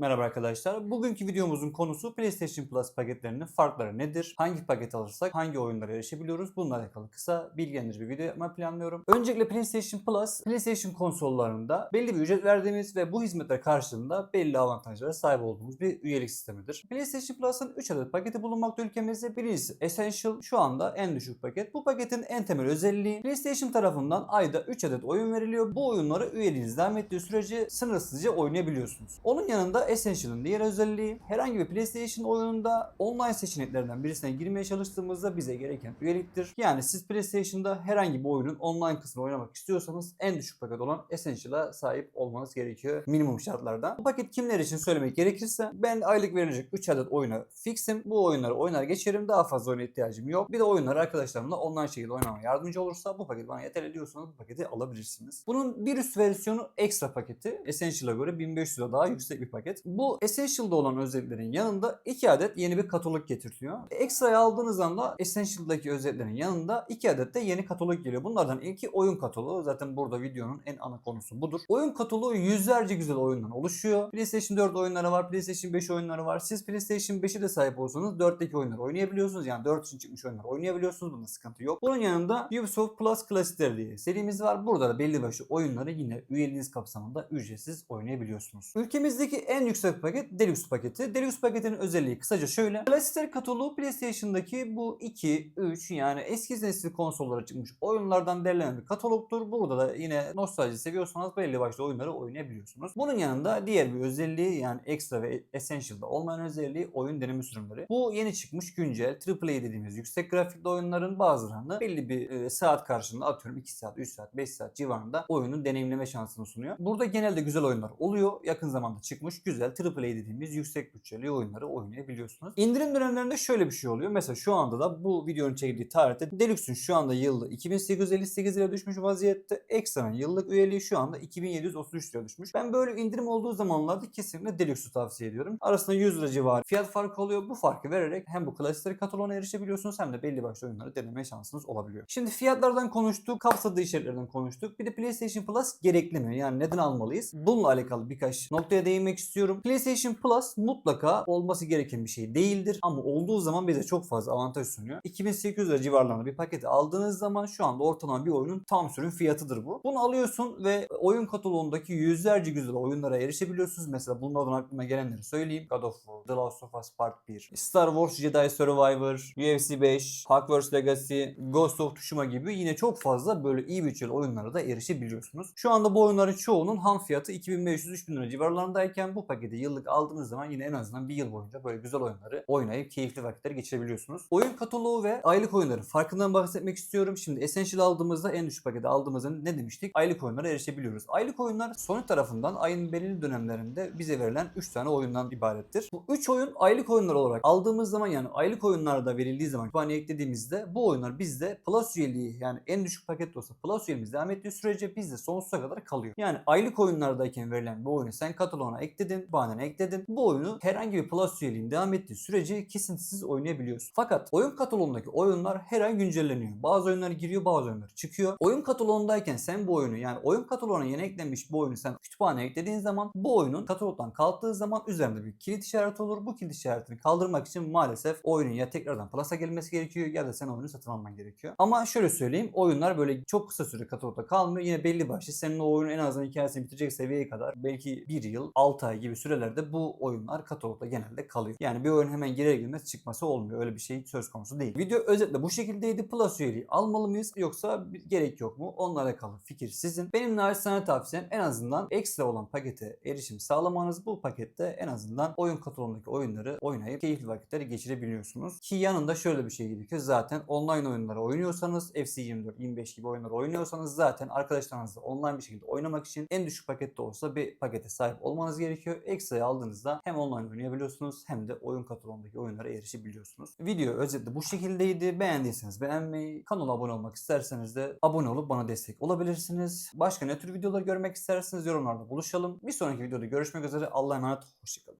Merhaba arkadaşlar. Bugünkü videomuzun konusu PlayStation Plus paketlerinin farkları nedir? Hangi paket alırsak hangi oyunlara erişebiliyoruz? Bununla alakalı kısa bilgilendirici bir video yapmayı planlıyorum. Öncelikle PlayStation Plus, PlayStation konsollarında belli bir ücret verdiğimiz ve bu hizmetler karşılığında belli avantajlara sahip olduğumuz bir üyelik sistemidir. PlayStation Plus'ın 3 adet paketi bulunmakta ülkemizde. Birincisi Essential, şu anda en düşük paket. Bu paketin en temel özelliği PlayStation tarafından ayda 3 adet oyun veriliyor. Bu oyunları üyeliğiniz devam ettiği sürece sınırsızca oynayabiliyorsunuz. Onun yanında Essential'ın diğer özelliği herhangi bir PlayStation oyununda online seçeneklerinden birisine girmeye çalıştığımızda bize gereken üyeliktir. Yani siz PlayStation'da herhangi bir oyunun online kısmını oynamak istiyorsanız en düşük paket olan Essential'a sahip olmanız gerekiyor minimum şartlarda. Bu paket kimler için söylemek gerekirse ben aylık verilecek 3 adet oyuna fixim. Bu oyunları oynar geçerim. Daha fazla oyuna ihtiyacım yok. Bir de oyunları arkadaşlarımla online şekilde oynamaya yardımcı olursa bu paket bana yeterli diyorsanız bu paketi alabilirsiniz. Bunun bir üst versiyonu ekstra paketi. Essential'a göre 1500'e daha yüksek bir paket. Bu Essential'da olan özelliklerin yanında 2 adet yeni bir katalog getirtiyor. Ekstra'yı aldığınız anda Essential'daki özelliklerin yanında 2 adet de yeni katalog geliyor. Bunlardan ilki oyun kataloğu. Zaten burada videonun en ana konusu budur. Oyun kataloğu yüzlerce güzel oyundan oluşuyor. PlayStation 4 oyunları var, PlayStation 5 oyunları var. Siz PlayStation 5'e de sahip olsanız 4'teki oyunları oynayabiliyorsunuz. Yani 4 için çıkmış oyunları oynayabiliyorsunuz. Bunda sıkıntı yok. Bunun yanında Ubisoft Plus Klasikleri diye serimiz var. Burada da belli başlı oyunları yine üyeliğiniz kapsamında ücretsiz oynayabiliyorsunuz. Ülkemizdeki en yüksek paket Deluxe paketi. Deluxe paketinin özelliği kısaca şöyle. Klasikler kataloğu PlayStation'daki bu 2, 3 yani eski nesil konsollara çıkmış oyunlardan derlenen bir katalogdur. Burada da yine nostalji seviyorsanız belli başlı oyunları oynayabiliyorsunuz. Bunun yanında diğer bir özelliği yani ekstra ve essential'da olmayan özelliği oyun deneme sürümleri. Bu yeni çıkmış güncel AAA dediğimiz yüksek grafikli oyunların bazılarını belli bir e, saat karşılığında atıyorum 2 saat, 3 saat, 5 saat civarında oyunu deneyimleme şansını sunuyor. Burada genelde güzel oyunlar oluyor. Yakın zamanda çıkmış güzel AAA dediğimiz yüksek bütçeli oyunları oynayabiliyorsunuz. İndirim dönemlerinde şöyle bir şey oluyor. Mesela şu anda da bu videonun çekildiği tarihte Deluxe'ün şu anda yıllığı 2858 lira düşmüş vaziyette. Ekstra'nın yıllık üyeliği şu anda 2733 lira düşmüş. Ben böyle indirim olduğu zamanlarda kesinlikle Deluxe'u tavsiye ediyorum. Arasında 100 lira civarı fiyat farkı oluyor. Bu farkı vererek hem bu klasikleri kataloğuna erişebiliyorsunuz hem de belli başlı oyunları deneme şansınız olabiliyor. Şimdi fiyatlardan konuştuk, kapsadığı içeriklerden konuştuk. Bir de PlayStation Plus gerekli mi? Yani neden almalıyız? Bununla alakalı birkaç noktaya değinmek istiyorum. PlayStation Plus mutlaka olması gereken bir şey değildir ama olduğu zaman bize çok fazla avantaj sunuyor. 2800 lira civarlarında bir paketi aldığınız zaman şu anda ortalama bir oyunun tam sürüm fiyatıdır bu. Bunu alıyorsun ve oyun kataloğundaki yüzlerce güzel oyunlara erişebiliyorsunuz. Mesela bunlardan aklıma gelenleri söyleyeyim. God of War, The Last of Us Part 1, Star Wars Jedi Survivor, UFC 5, Hogwarts Legacy, Ghost of Tsushima gibi yine çok fazla böyle iyi bütçeli oyunlara da erişebiliyorsunuz. Şu anda bu oyunların çoğunun ham fiyatı 2500-3000 lira civarlarındayken bu paketi yıllık aldığınız zaman yine en azından bir yıl boyunca böyle güzel oyunları oynayıp keyifli vakitler geçirebiliyorsunuz. Oyun kataloğu ve aylık oyunların farkından bahsetmek istiyorum. Şimdi Essential aldığımızda en düşük paketi aldığımızda ne demiştik? Aylık oyunlara erişebiliyoruz. Aylık oyunlar Sony tarafından ayın belirli dönemlerinde bize verilen 3 tane oyundan ibarettir. Bu 3 oyun aylık oyunlar olarak aldığımız zaman yani aylık oyunlarda verildiği zaman kütüphaneye eklediğimizde bu oyunlar bizde Plus üyeliği yani en düşük paket de olsa Plus üyeliğimiz devam ettiği sürece bizde sonsuza kadar kalıyor. Yani aylık oyunlardayken verilen bu oyunu sen kataloğuna ekledin, bahanene ekledin. Bu oyunu herhangi bir Plus üyeliğin devam ettiği sürece kesintisiz oynayabiliyorsun. Fakat oyun kataloğundaki oyunlar her ay güncelleniyor. Bazı oyunlar giriyor, bazı oyunlar çıkıyor. Oyun kataloğundayken sen bu oyunu yani oyun kataloğuna yeni eklenmiş bu oyunu sen kütüphaneye eklediğin zaman bu oyunun katalogdan kalktığı zaman üzerinde bir kilit işareti olur. Bu kilit işaretini kaldırmak için maalesef oyunun ya tekrardan Plus'a gelmesi gerekiyor ya da sen oyunu satın alman gerekiyor. Ama şöyle söyleyeyim oyunlar böyle çok kısa süre katalogda kalmıyor. Yine belli başlı senin o oyunun en azından hikayesini bitirecek seviyeye kadar belki 1 yıl 6 ay gibi sürelerde bu oyunlar katalogda genelde kalıyor. Yani bir oyun hemen girer girmez çıkması olmuyor. Öyle bir şey söz konusu değil. Video özetle bu şekildeydi. Plus üyeliği almalı mıyız yoksa gerek yok mu? Onunla alakalı fikir sizin. Benim naçizane tavsiyem en azından ekstra olan pakete erişim sağlamanız. Bu pakette en azından oyun kataloğundaki oyunları oynayıp keyifli vakitleri geçirebiliyorsunuz. Ki yanında şöyle bir şey gerekiyor. Zaten online oyunları oynuyorsanız FC24, 25 gibi oyunları oynuyorsanız zaten arkadaşlarınızla online bir şekilde oynamak için en düşük pakette olsa bir pakete sahip olmanız gerekiyor. Ekstra'yı aldığınızda hem online oynayabiliyorsunuz hem de oyun kataloğundaki oyunlara erişebiliyorsunuz. Video özetle bu şekildeydi. Beğendiyseniz beğenmeyi, kanala abone olmak isterseniz de abone olup bana destek olabilirsiniz. Başka ne tür videolar görmek isterseniz yorumlarda buluşalım. Bir sonraki videoda görüşmek üzere. Allah'a emanet. Hoşçakalın.